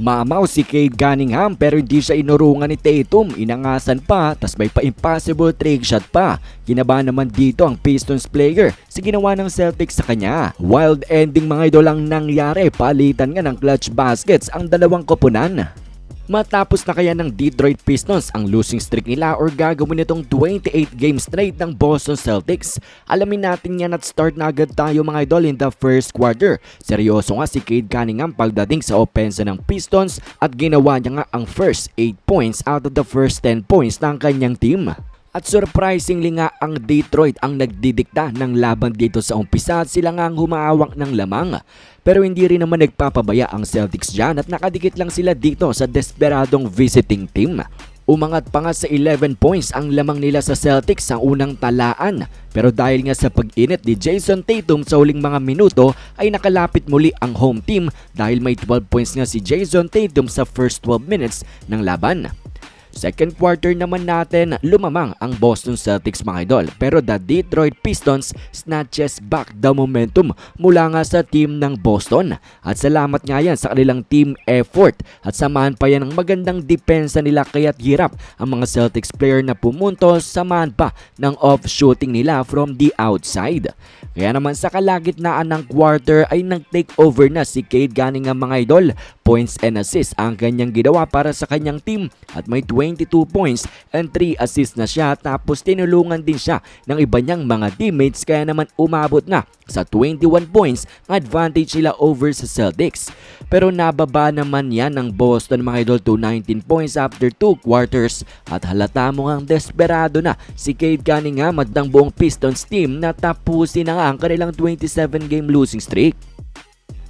Mamaw si Cade Cunningham pero hindi siya inurungan ni Tatum. Inangasan pa, tas may pa-impossible trick shot pa. Kinabahan naman dito ang Pistons player sa ginawa ng Celtics sa kanya. Wild ending mga idol ang nangyari. Palitan nga ng clutch baskets ang dalawang koponan. Matapos na kaya ng Detroit Pistons ang losing streak nila or gagawin itong 28 game straight ng Boston Celtics? Alamin natin yan at start na agad tayo mga idol in the first quarter. Seryoso nga si Cade Cunningham pagdating sa opensa ng Pistons at ginawa niya nga ang first 8 points out of the first 10 points ng kanyang team. At surprisingly nga ang Detroit ang nagdidikta ng laban dito sa umpisa at sila nga ang humahawak ng lamang. Pero hindi rin naman nagpapabaya ang Celtics dyan at nakadikit lang sila dito sa desperadong visiting team. Umangat pa nga sa 11 points ang lamang nila sa Celtics sa unang talaan. Pero dahil nga sa pag-init ni Jason Tatum sa huling mga minuto ay nakalapit muli ang home team dahil may 12 points nga si Jason Tatum sa first 12 minutes ng laban. Second quarter naman natin, lumamang ang Boston Celtics mga idol. Pero the Detroit Pistons snatches back the momentum mula nga sa team ng Boston. At salamat nga yan sa kanilang team effort. At samahan pa yan ng magandang depensa nila kaya't hirap ang mga Celtics player na pumunto samahan pa ng off-shooting nila from the outside. Kaya naman sa kalagitnaan ng quarter ay nag-take over na si Cade Cunningham mga idol. Points and assists ang kanyang ginawa para sa kanyang team at may 22 points and 3 assists na siya. Tapos tinulungan din siya ng iba niyang mga teammates. Kaya naman umabot na sa 21 points. Advantage nila over sa Celtics. Pero nababa naman yan ng Boston mga idol to 19 points after 2 quarters. At halata mo ang desperado na si Cade Cunningham at ng buong Pistons team. Na tapusin na nga ang kanilang 27 game losing streak.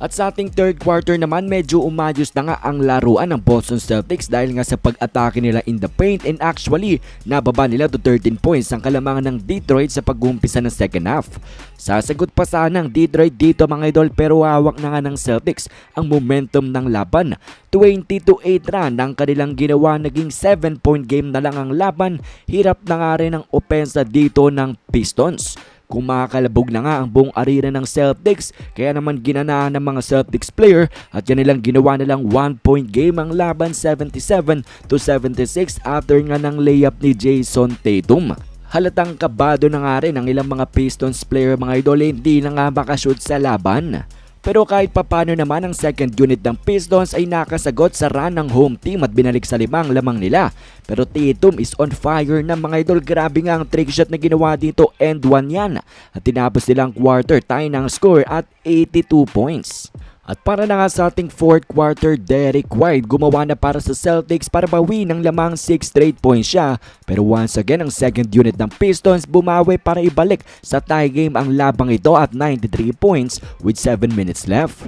At sa ating third quarter naman medyo umayos na nga ang laruan ng Boston Celtics dahil nga sa pag-atake nila in the paint and actually nababa nila to 13 points ang kalamangan ng Detroit sa pag-uumpisa ng second half. Sasagot pa sana ang Detroit dito mga idol pero hawak na nga ng Celtics ang momentum ng laban. 20 to 8 run ang kanilang ginawa naging 7 point game na lang ang laban. Hirap na nga rin ang opensa dito ng Pistons. Kumakalabog na nga ang buong arena ng Celtics kaya naman ginanahan ng mga Celtics player at yan nilang ginawa nilang 1 point game ang laban 77 to 76 after nga ng layup ni Jason Tatum. Halatang kabado na nga rin ang ilang mga Pistons player mga idol hindi na nga makashoot sa laban. Pero kahit papano naman ang second unit ng Pistons ay nakasagot sa run ng home team at binalik sa limang lamang nila. Pero Tatum is on fire na mga idol. Grabe nga ang trick shot na ginawa dito and one yan. At tinapos nilang quarter tie ng score at 82 points. At para na nga sa ating fourth quarter, Derek White gumawa na para sa Celtics para bawi ng lamang 6 straight points siya. Pero once again, ang second unit ng Pistons bumawi para ibalik sa tie game ang labang ito at 93 points with 7 minutes left.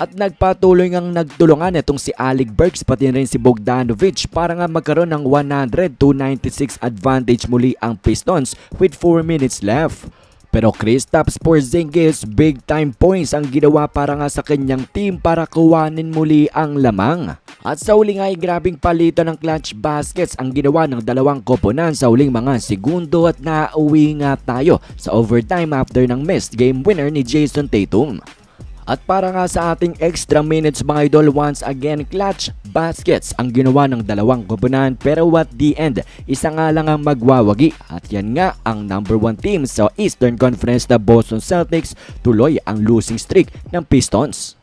At nagpatuloy ngang nagtulungan itong si Alec Burks pati rin si Bogdanovic para nga magkaroon ng 100 to 96 advantage muli ang Pistons with 4 minutes left. Pero Kristaps Porzingis big time points ang ginawa para nga sa kanyang team para kuwanin muli ang lamang. At sa uli nga ay grabing palito ng clutch baskets ang ginawa ng dalawang koponan sa uling mga segundo at nauwi nga tayo sa overtime after ng missed game winner ni Jason Tatum. At para nga sa ating extra minutes mga idol, once again clutch baskets ang ginawa ng dalawang koponan pero at the end, isa nga lang ang magwawagi at yan nga ang number 1 team sa Eastern Conference na Boston Celtics tuloy ang losing streak ng Pistons.